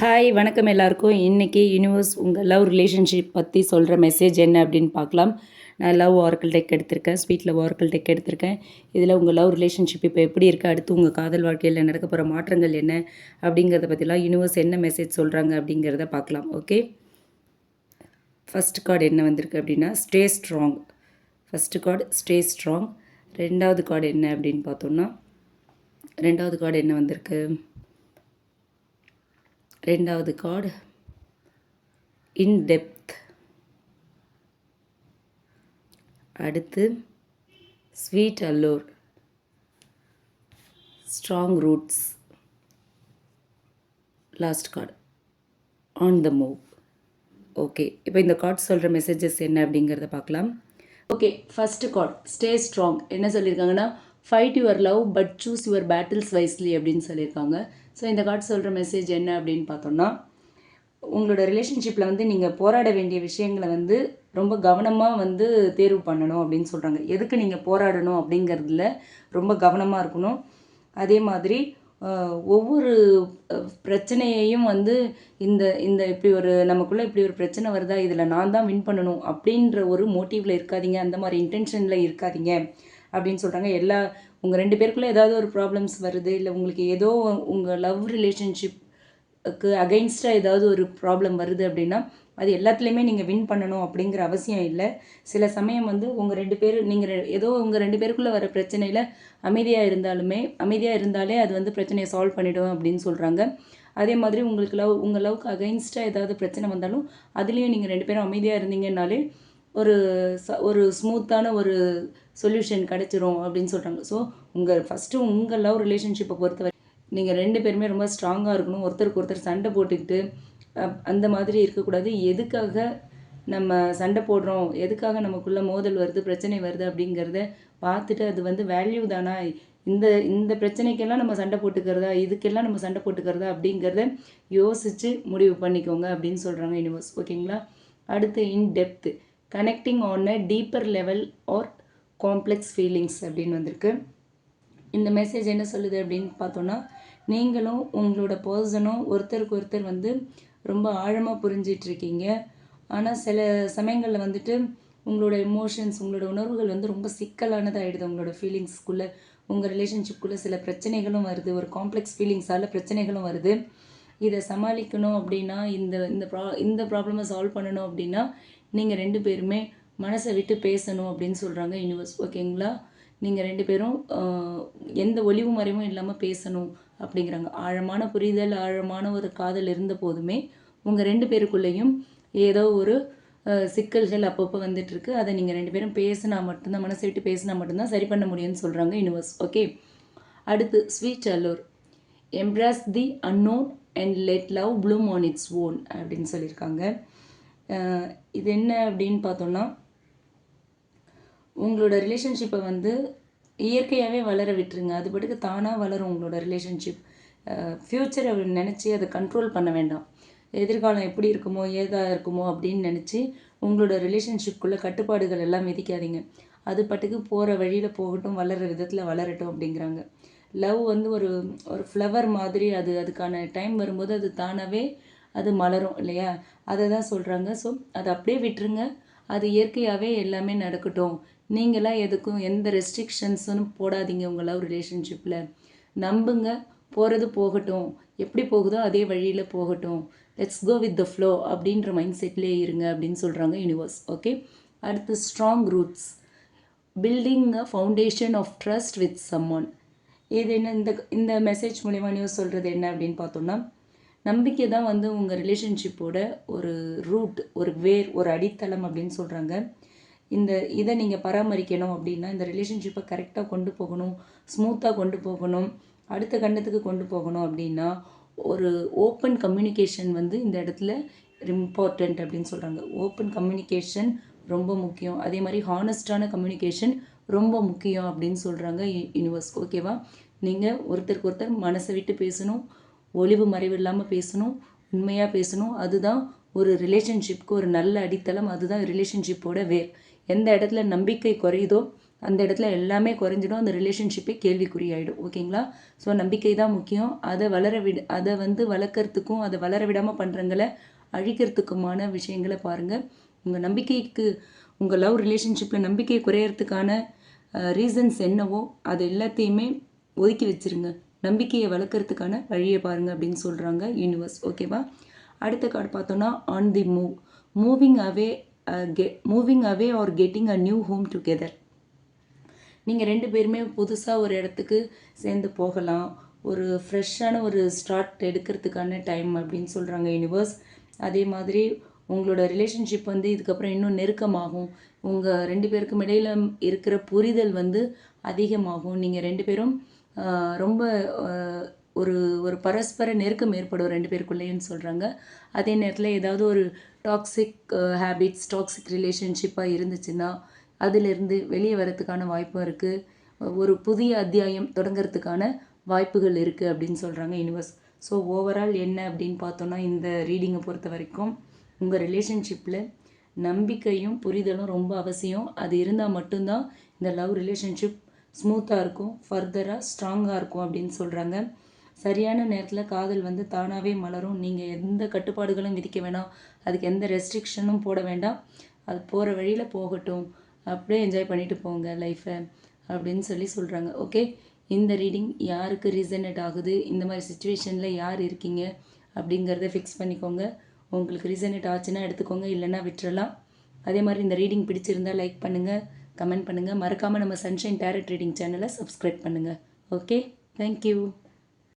Hi வணக்கம் எல்லாருக்கும். இன்றைக்கி யூனிவர்ஸ் உங்கள் லவ் ரிலேஷன்ஷிப் பற்றி சொல்கிற மெசேஜ் என்ன அப்படின்னு பார்க்கலாம். நான் லவ் ஆர்க்கல் டெக் எடுத்திருக்கேன். ஸ்வீட்டில் ஆர்க்கல் டெக் எடுத்திருக்கேன். இதில் உங்கள் லவ் ரிலேஷன்ஷிப் இப்போ எப்படி இருக்குது அடுத்து உங்கள் காதல் வாழ்க்கையில் நடக்க போகிற மாற்றங்கள் என்ன? அப்படிங்கிறத பற்றிலாம் யூனிவர்ஸ் என்ன மெசேஜ் சொல்கிறாங்க அப்படிங்கிறத பார்க்கலாம். ஓகே ஃபஸ்ட் கார்டு என்ன வந்திருக்கு அப்படின்னா stay strong first card stay strong ரெண்டாவது கார்டு என்ன அப்படின்னு பார்த்தோம்னா ரெண்டாவது கார்டு என்ன வந்திருக்கு? ரெண்டாவது கார்டு. In depth. அடுத்து sweet allure. Strong roots. Last card. On the move. Okay இப்போ இந்த கார்ட் சொல்கிற மெசேஜஸ் என்ன அப்படிங்கிறத பார்க்கலாம். Okay first card. Stay strong. என்ன சொல்லியிருக்காங்கன்னா fight your love but choose your battles wisely அப்படின்னு சொல்லியிருக்காங்க. ஸோ இந்த கார்ட் சொல்கிற மெசேஜ் என்ன அப்படின்னு பார்த்தோம்னா உங்களோட ரிலேஷன்ஷிப்பில் வந்து நீங்கள் போராட வேண்டிய விஷயங்களை வந்து ரொம்ப கவனமாக வந்து தேர்வு பண்ணணும் அப்படின்னு சொல்கிறாங்க எதுக்கு நீங்கள் போராடணும் அப்படிங்கிறதுல ரொம்ப கவனமாக இருக்கணும். அதே மாதிரி ஒவ்வொரு பிரச்சனையையும் வந்து இந்த இந்த இப்படி ஒரு நமக்குள்ளே இப்படி ஒரு பிரச்சனை வருதா இதில் நான் தான் வின் பண்ணணும் அப்படின்ற ஒரு மோட்டிவில் இருக்காதீங்க. அந்த மாதிரி இன்டென்ஷனில் இருக்காதீங்க. அப்படின்னு சொல்கிறாங்க எல்லா உங்கள் ரெண்டு பேருக்குள்ளே ஏதாவது ஒரு ப்ராப்ளம்ஸ் வருது இல்லை உங்களுக்கு ஏதோ உங்கள் லவ் ரிலேஷன்ஷிப்க்கு அகைன்ஸ்டாக ஏதாவது ஒரு ப்ராப்ளம் வருது அப்படின்னா அது எல்லாத்துலேயுமே நீங்கள் வின் பண்ணணும் அப்படிங்கிற அவசியம் இல்லை. சில சமயம் வந்து உங்கள் ரெண்டு பேர் நீங்கள் ஏதோ உங்கள் ரெண்டு பேருக்குள்ளே வர பிரச்சனையில் அமைதியாக இருந்தாலுமே அமைதியாக இருந்தாலே அது வந்து பிரச்சனையை சால்வ் பண்ணிவிடும் அப்படின்னு சொல்கிறாங்க அதே மாதிரி உங்களுக்கு லவ் உங்கள் லவ்க்கு அகைன்ஸ்டாக ஏதாவது பிரச்சனை வந்தாலும் அதுலேயும் நீங்கள் ரெண்டு பேரும் அமைதியாக இருந்தீங்கன்னாலே ஒரு ச ஒரு ஸ்மூத்தான ஒரு சொல்யூஷன் கிடைச்சிரும் அப்படின்னு சொல்கிறாங்க ஸோ உங்கள் ஃபஸ்ட்டு உங்கள் லவ் ரிலேஷன்ஷிப்பை பொறுத்தவரை நீங்கள் ரெண்டு பேருமே ரொம்ப ஸ்ட்ராங்காக இருக்கணும். ஒருத்தருக்கு ஒருத்தர் சண்டை போட்டுக்கிட்டு அப்- அந்த மாதிரி இருக்கக்கூடாது. எதுக்காக நம்ம சண்டை போடுறோம்? எதுக்காக நமக்குள்ளே மோதல் வருது? பிரச்சனை வருது? அப்படிங்கிறத பார்த்துட்டு அது வந்து வேல்யூ தானா? இந்த இந்த பிரச்சனைக்கெல்லாம் நம்ம சண்டை போட்டுக்கிறதா? இதுக்கெல்லாம் நம்ம சண்டை போட்டுக்கிறதா? அப்படிங்கிறத யோசித்து முடிவு பண்ணிக்கோங்க அப்படின்னு சொல்கிறாங்க யூனிவர்ஸ் ஓகேங்களா அடுத்து in depth connecting on a deeper level or complex feelings அப்படின்னு வந்திருக்கு. இந்த மெசேஜ் என்ன சொல்லுது அப்படின்னு பார்த்தோன்னா நீங்களும் உங்களோட பர்சனும் ஒருத்தருக்கு ஒருத்தர் வந்து ரொம்ப ஆழமாக புரிஞ்சிட்ருக்கீங்க ஆனால் சில சமயங்களில் வந்துட்டு உங்களோட எமோஷன்ஸ் உங்களோட உணர்வுகள் வந்து ரொம்ப சிக்கலானதாகிடுது உங்களோட ஃபீலிங்ஸ்க்குள்ளே உங்கள் ரிலேஷன்ஷிப்குள்ளே சில பிரச்சனைகளும் வருது. ஒரு காம்ப்ளெக்ஸ் ஃபீலிங்ஸால் பிரச்சனைகளும் வருது. இதை சமாளிக்கணும் அப்படின்னா இந்த இந்த ப்ரா இந்த ப்ராப்ளமை சால்வ் பண்ணணும் அப்படின்னா நீங்கள் ரெண்டு பேருமே மனசை விட்டு பேசணும் அப்படின்னு சொல்கிறாங்க யூனிவர்ஸ் ஓகேங்களா நீங்கள் ரெண்டு பேரும் எந்த ஒளிவு மறைவும் இல்லாமல் பேசணும் அப்படிங்கிறாங்க. ஆழமான புரிதல் ஆழமான ஒரு காதல் இருந்த போதுமே உங்கள் ரெண்டு பேருக்குள்ளேயும் ஏதோ ஒரு சிக்கல்கள் அப்பப்போ வந்துட்டுருக்கு அதை நீங்கள் ரெண்டு பேரும் பேசினா மட்டும்தான் மனசை விட்டு பேசினா மட்டும்தான் சரி பண்ண முடியும்னு சொல்கிறாங்க யூனிவர்ஸ் ஓகே அடுத்து sweet allure embrace the unknown and let love bloom on its own அப்படின்னு சொல்லியிருக்காங்க. இது என்ன அப்படின்னு பார்த்தோன்னா உங்களோட ரிலேஷன்ஷிப்பை வந்து இயற்கையாகவே வளர விட்டுருங்க. அது பாட்டுக்கு தானாக வளரும் உங்களோட ரிலேஷன்ஷிப் ஃப்யூச்சரை நினச்சி அதை கண்ட்ரோல் பண்ண வேண்டாம். எதிர்காலம் எப்படி இருக்குமோ ஏதா இருக்குமோ அப்படின்னு நினச்சி உங்களோட ரிலேஷன்ஷிப்குள்ளே கட்டுப்பாடுகள் எல்லாம் விதிக்காதீங்க அது பாட்டுக்கு போகிற வழியில் போகட்டும் வளர்கிற விதத்தில் வளரட்டும் அப்படிங்கிறாங்க. லவ் வந்து ஒரு ஒரு ஃப்ளவர் மாதிரி அது அதுக்கான டைம் வரும்போது அது தானாகவே அது மலரும் இல்லையா? அதை தான் சொல்கிறாங்க ஸோ அதை அப்படியே விட்டுருங்க. அது இயற்கையாகவே எல்லாமே நடக்கட்டும். நீங்களாம் எதுக்கும் எந்த ரெஸ்ட்ரிக்ஷன்ஸும் போடாதீங்க உங்கள் ரிலேஷன்ஷிப்பில் நம்புங்க. போகிறது போகட்டும். எப்படி போகுதோ அதே வழியில் போகட்டும். Let's go with the flow அப்படின்ற மைண்ட் செட்லேயே இருங்க அப்படின்னு சொல்கிறாங்க யூனிவர்ஸ் ஓகே அடுத்து strong roots building a foundation of trust with someone. இது என்ன இந்த இந்த மெசேஜ் மூலிமா நியூஸ் சொல்கிறது என்ன அப்படின்னு பார்த்தோம்னா நம்பிக்கை தான் வந்து உங்கள் ரிலேஷன்ஷிப்போட ஒரு ரூட் ஒரு வேர் ஒரு அடித்தளம் அப்படின்னு சொல்கிறாங்க இந்த இதை நீங்கள் பராமரிக்கணும் அப்படின்னா இந்த ரிலேஷன்ஷிப்பை கரெக்டாக கொண்டு போகணும் ஸ்மூத்தாக கொண்டு போகணும் அடுத்த கண்டத்துக்கு கொண்டு போகணும் அப்படின்னா ஒரு ஓப்பன் கம்யூனிகேஷன் வந்து இந்த இடத்துல இம்பார்ட்டண்ட் அப்படின்னு சொல்கிறாங்க ஓப்பன் கம்யூனிகேஷன் ரொம்ப முக்கியம். அதே மாதிரி ஹானஸ்டான கம்யூனிகேஷன் ரொம்ப முக்கியம் அப்படின்னு சொல்கிறாங்க யூனிவர்ஸ் ஓகேவா நீங்கள் ஒருத்தருக்கு ஒருத்தர் மனசை விட்டு பேசணும் ஒளிவு மறைவு இல்லாமல் பேசணும் உண்மையாக பேசணும். அதுதான் ஒரு ரிலேஷன்ஷிப்க்கு ஒரு நல்ல அடித்தளம். அதுதான் ரிலேஷன்ஷிப்போட வேர். எந்த இடத்துல நம்பிக்கை குறையுதோ அந்த இடத்துல எல்லாமே குறைஞ்சிடும். அந்த ரிலேஷன்ஷிப்பே கேள்விக்குறியாயிடும். ஓகேங்களா? ஸோ நம்பிக்கை தான் முக்கியம். அதை வளர விட அதை வந்து வளர்க்குறதுக்கும் அதை வளர விடாமல் பண்ணுறங்கள அழிக்கிறதுக்குமான விஷயங்களை பாருங்கள் உங்கள் நம்பிக்கைக்கு உங்கள் லவ் ரிலேஷன்ஷிப்பில் நம்பிக்கை குறையறதுக்கான ரீசன்ஸ் என்னவோ அது எல்லாத்தையுமே ஒதுக்கி வச்சுருங்க. நம்பிக்கையை வளர்க்குறதுக்கான வழியை பாருங்கள் அப்படின்னு சொல்கிறாங்க யூனிவர்ஸ் ஓகேவா அடுத்த கார்டு பார்த்தோன்னா on the move moving away கெ moving away or getting a new home together நீங்கள் ரெண்டு பேருமே புதுசாக ஒரு இடத்துக்கு சேர்ந்து போகலாம். ஒரு ஃப்ரெஷ்ஷான ஒரு ஸ்டார்ட் எடுக்கிறதுக்கான டைம் அப்படின்னு சொல்கிறாங்க யூனிவர்ஸ் அதே மாதிரி உங்களோட ரிலேஷன்ஷிப் வந்து இதுக்கப்புறம் இன்னும் நெருக்கமாகும். உங்கள் ரெண்டு பேருக்கும் இடையில இருக்கிற புரிதல் வந்து அதிகமாகும். நீங்கள் ரெண்டு பேரும் ரொம்ப ஒரு ஒரு பரஸ்பர நெருக்கம் ஏற்படும் ரெண்டு பேருக்குள்ளேன்னு சொல்கிறாங்க அதே நேரத்தில் ஏதாவது ஒரு டாக்ஸிக் ஹேபிட்ஸ் டாக்ஸிக் ரிலேஷன்ஷிப்பாக இருந்துச்சுன்னா அதிலிருந்து வெளியே வரத்துக்கான வாய்ப்பும் இருக்குது ஒரு புதிய அத்தியாயம் தொடங்கிறதுக்கான வாய்ப்புகள் இருக்குது அப்படின்னு சொல்கிறாங்க யூனிவர்ஸ் ஸோ ஓவரால் என்ன அப்படின்னு பார்த்தோன்னா இந்த ரீடிங்கை பொறுத்த வரைக்கும் உங்கள் ரிலேஷன்ஷிப்பில் நம்பிக்கையும் புரிதலும் ரொம்ப அவசியம். அது இருந்தால் மட்டும்தான் இந்த லவ் ரிலேஷன்ஷிப் ஸ்மூத்தாக இருக்கும் ஃபர்தராக ஸ்ட்ராங்காக இருக்கும் அப்படின்னு சொல்கிறாங்க சரியான நேரத்தில் காதல் வந்து தானாகவே மலரும். நீங்கள் எந்த கட்டுப்பாடுகளும் விதிக்க வேணாம். அதுக்கு எந்த ரெஸ்ட்ரிக்ஷனும் போட வேண்டாம். அது போகிற வழியில் போகட்டும். அப்படியே என்ஜாய் பண்ணிட்டு போங்க லைஃப்பை அப்படின்னு சொல்லி சொல்கிறாங்க ஓகே இந்த ரீடிங் யாருக்கு ரீசனேட் ஆகுது? இந்த மாதிரி சுச்சுவேஷனில் யார் இருக்கீங்க? அப்படிங்கிறத ஃபிக்ஸ் பண்ணிக்கோங்க. உங்களுக்கு ரீசனேட் ஆச்சுன்னா எடுத்துக்கோங்க. இல்லைன்னா விட்டுறலாம். அதே மாதிரி இந்த ரீடிங் பிடிச்சிருந்தா லைக் பண்ணுங்கள் கமெண்ட் பண்ணுங்கள் மறக்காமல் நம்ம சன்ஷைன் டேரட் ரீடிங் சேனலை சப்ஸ்கிரைப் பண்ணுங்கள் ஓகே தேங்க்யூ